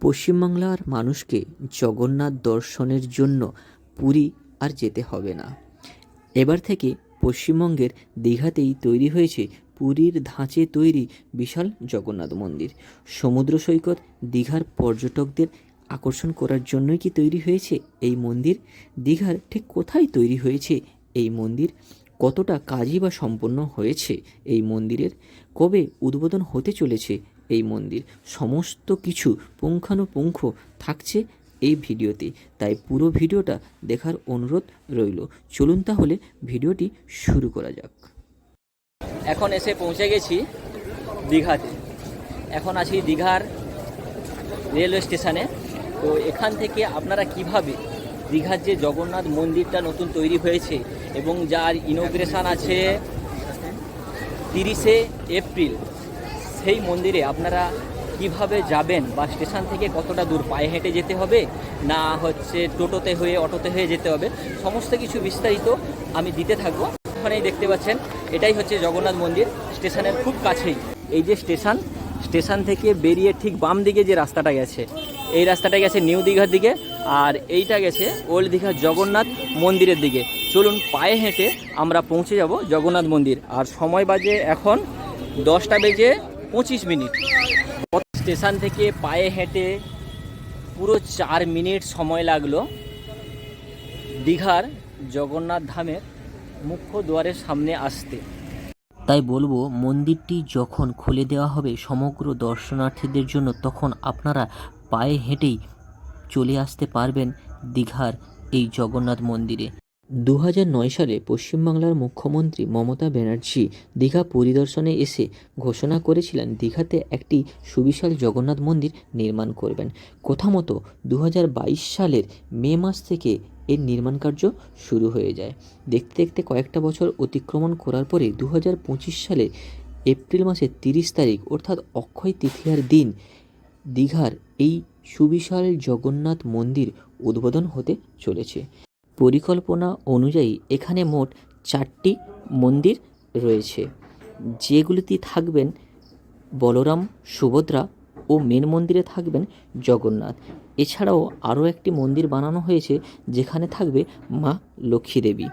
পশ্চিমবাংলার মানুষকে জগন্নাথ দর্শনের জন্য পুরী আর যেতে হবে না। এবার থেকে পশ্চিমবঙ্গের দীঘাতেই তৈরি হয়েছে পুরীর ধাঁচে তৈরি বিশাল জগন্নাথ মন্দির। সমুদ্র সৈকত দীঘার পর্যটকদের আকর্ষণ করার জন্যই কি তৈরি হয়েছে এই মন্দির? দীঘার ঠিক কোথায় তৈরি হয়েছে এই মন্দির? কতটা কাজই বা সম্পন্ন হয়েছে এই মন্দিরের? কবে উদ্বোধন হতে চলেছে এই মন্দির। সমস্ত কিছু পুঙ্খানুপুঙ্খ থাকছে এই ভিডিওতে। তাই পুরো ভিডিওটা দেখার অনুরোধ রইল। চলুন তাহলে ভিডিওটি শুরু করা যাক। এখন এসে পৌঁছে গেছি দীঘাতে। এখন আছি দীঘার রেলওয়ে স্টেশনে। তো এখান থেকে আপনারা কীভাবে দীঘার যে জগন্নাথ মন্দিরটা নতুন তৈরি হয়েছে এবং যার ইনোগ্রেশন আছে তিরিশে এপ্রিল সেই মন্দিরে আপনারা কীভাবে যাবেন বা স্টেশন থেকে কতটা দূর পায়ে হেঁটে যেতে হবে, না হচ্ছে টোটোতে হয়ে, অটোতে হয়ে যেতে হবে, সমস্ত কিছু বিস্তারিত আমি দিতে থাকব। ওখানেই দেখতে পাচ্ছেন, এটাই হচ্ছে জগন্নাথ মন্দির, স্টেশনের খুব কাছেই। এই যে স্টেশন স্টেশন থেকে বেরিয়ে ঠিক বাম দিকে যে রাস্তাটা গেছে, এই রাস্তাটা গেছে নিউ দীঘার দিকে, আর এইটা গেছে ওল্ড দীঘার জগন্নাথ মন্দিরের দিকে। চলুন পায়ে হেঁটে আমরা পৌঁছে যাব জগন্নাথ মন্দির। আর সময় বাজে এখন দশটা বেজে পঁচিশ মিনিট। স্টেশন থেকে পায়ে হেঁটে পুরো চার মিনিট সময় লাগল দীঘার জগন্নাথ ধামের মুখ্য দুয়ারের সামনে আসতে। তাই বলব, মন্দিরটি যখন খুলে দেওয়া হবে সমগ্র দর্শনার্থীদের জন্য, তখন আপনারা পায়ে হেঁটেই চলে আসতে পারবেন দীঘার এই জগন্নাথ মন্দিরে। দু সালে পশ্চিমবাংলার মুখ্যমন্ত্রী মমতা ব্যানার্জি দীঘা পরিদর্শনে এসে ঘোষণা করেছিলেন, দীঘাতে একটি সুবিশাল জগন্নাথ মন্দির নির্মাণ করবেন। কথা মতো দু সালের মে মাস থেকে এর নির্মাণ কার্য শুরু হয়ে যায়। দেখতে দেখতে কয়েকটা বছর অতিক্রমণ করার পরে দু সালের এপ্রিল মাসের তিরিশ তারিখ, অর্থাৎ অক্ষয় তৃতীয়ার দিন, দীঘার এই সুবিশাল জগন্নাথ মন্দির উদ্বোধন হতে চলেছে। পরিকল্পনা অনুযায়ী এখানে মোট চারটি মন্দির রয়েছে, যেগুলিতে থাকবেন বলরাম, সুভদ্রা ও মেন মন্দিরে থাকবেন জগন্নাথ। এছাড়াও আরও একটি মন্দির বানানো হয়েছে, যেখানে থাকবে মা লক্ষ্মী দেবী।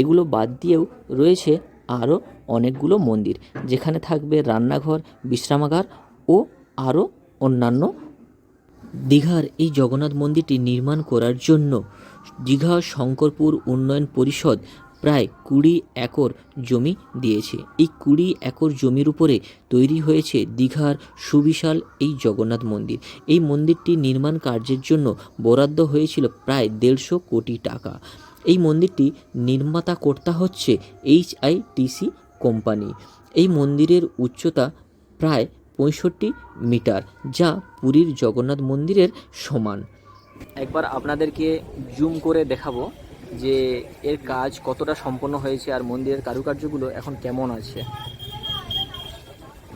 এগুলো বাদ দিয়েও রয়েছে আরও অনেকগুলো মন্দির, যেখানে থাকবে রান্নাঘর, বিশ্রামাগার ও আরও অন্যান্য দীঘার এই জগন্নাথ মন্দিরটি নির্মাণ করার জন্য দীঘা শঙ্করপুর উন্নয়ন পরিষদ প্রায় কুড়ি একর জমি দিয়েছে। এই কুড়ি একর জমির উপরে তৈরি হয়েছে দীঘার সুবিশাল এই জগন্নাথ মন্দির। এই মন্দিরটি নির্মাণ কার্যের জন্য বরাদ্দ হয়েছিল প্রায় দেড়শো কোটি টাকা। এই মন্দিরটি নির্মাতা কর্তা হচ্ছে এইচ আই টিসি কোম্পানি। এই মন্দিরের উচ্চতা প্রায় পঁয়ষট্টি মিটার, যা পুরীর জগন্নাথ মন্দিরের সমান। একবার আপনাদেরকে জুম করে দেখাবো যে এর কাজ কতটা সম্পন্ন হয়েছে আর মন্দিরের কারুকার্যগুলো এখন কেমন আছে।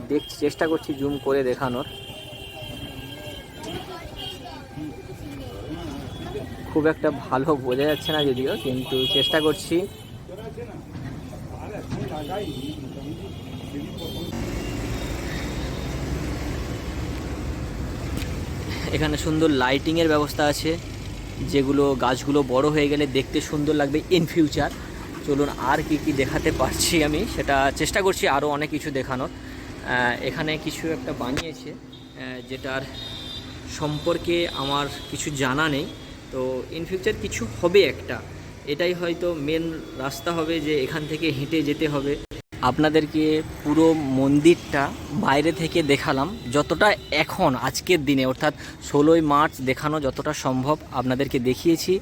দেখ, চেষ্টা করছি জুম করে দেখানোর। খুব একটা ভালো বোঝা যাচ্ছে না যদিও, কিন্তু চেষ্টা করছি। এখানে সুন্দর লাইটিংয়ের ব্যবস্থা আছে, যেগুলো গাছগুলো বড় হয়ে গেলে দেখতে সুন্দর লাগবে ইন ফিউচার চলুন আর কি কি দেখাতে পারছি আমি, সেটা চেষ্টা করছি আরও অনেক কিছু দেখানোর। এখানে কিছু একটা বানিয়েছে যেটার সম্পর্কে আমার কিছু জানা নেই। তো ইন ফিউচার কিছু হবে একটা, এটাই হয়তো মেন রাস্তা হবে যে এখান থেকে হেঁটে যেতে হবে। আপনাদেরকে পুরো মন্দিরটা বাইরে থেকে দেখালাম। যতটা এখন আজকের দিনে, অর্থাৎ ষোলোই মার্চ দেখানো যতটা সম্ভব আপনাদেরকে দেখিয়েছি।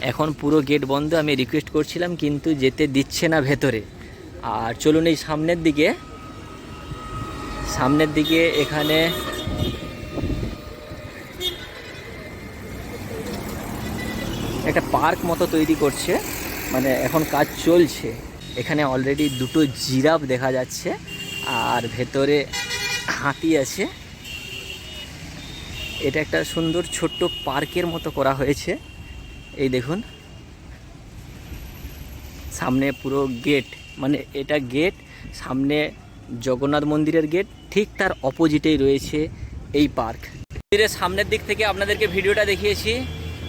এখন পুরো গেট বন্ধ, আমি রিকোয়েস্ট করছিলাম, কিন্তু যেতে দিচ্ছে না ভেতরে। আর চলুন এই সামনের দিকে। সামনের দিকে এখানে একটা পার্ক মতো তৈরি করছে। মানে এখন কাজ চলছে। এখানে অলরেডি দুটো জিরাফ দেখা যাচ্ছে, আর ভেতরে হাতি আছে। এটা একটা সুন্দর ছোট্ট পার্কের মতো করা হয়েছে। এই দেখুন। সামনে পুরো গেট মানে এটা গেট সামনে জগন্নাথ মন্দিরের গেট ঠিক তার অপোজিটেই রয়েছে এই পার্ক মন্দিরের সামনের দিক থেকে আপনাদেরকে ভিডিওটা দেখিয়েছি।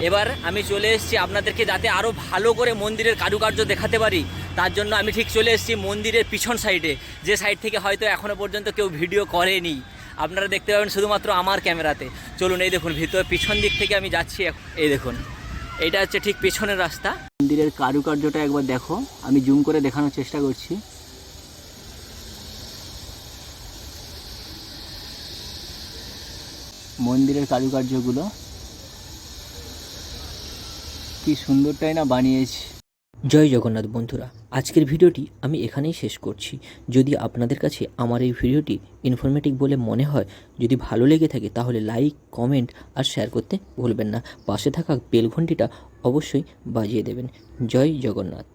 এবার আমি চলে এসেছি আপনাদেরকে যাতে আরও ভালো করে মন্দিরের কারুকার্য দেখাতে পারি। তার জন্য আমি ঠিক চলে এসেছি মন্দিরের পিছন সাইডে, যে সাইড থেকে হয়তো এখনও পর্যন্ত কেউ ভিডিও করেনি। আপনারা দেখতে পাবেন শুধুমাত্র আমার ক্যামেরাতে। চলুন, এই দেখুন, ভিতর, পিছন দিক থেকে আমি যাচ্ছি এই দেখুন। এটা হচ্ছে ঠিক পেছনের রাস্তা। মন্দিরের কারুকার্যটা একবার দেখো। আমি জুম করে দেখানোর চেষ্টা করছি। মন্দিরের কারুকার্যগুলো কি সুন্দরটাই না বানিয়েছে। জয় জগন্নাথ বন্ধুরা, আজকের ভিডিওটি আমি এখানেই শেষ করছি। যদি আপনাদের কাছে আমার এই ভিডিওটি ইনফরমেটিভ বলে মনে হয়, যদি ভালো লেগে থাকে তাহলে লাইক কমেন্ট আর শেয়ার করতে ভুলবেন না। পাশে থাকা বেলঘণ্টিটা অবশ্যই বাজিয়ে দেবেন। জয় জগন্নাথ।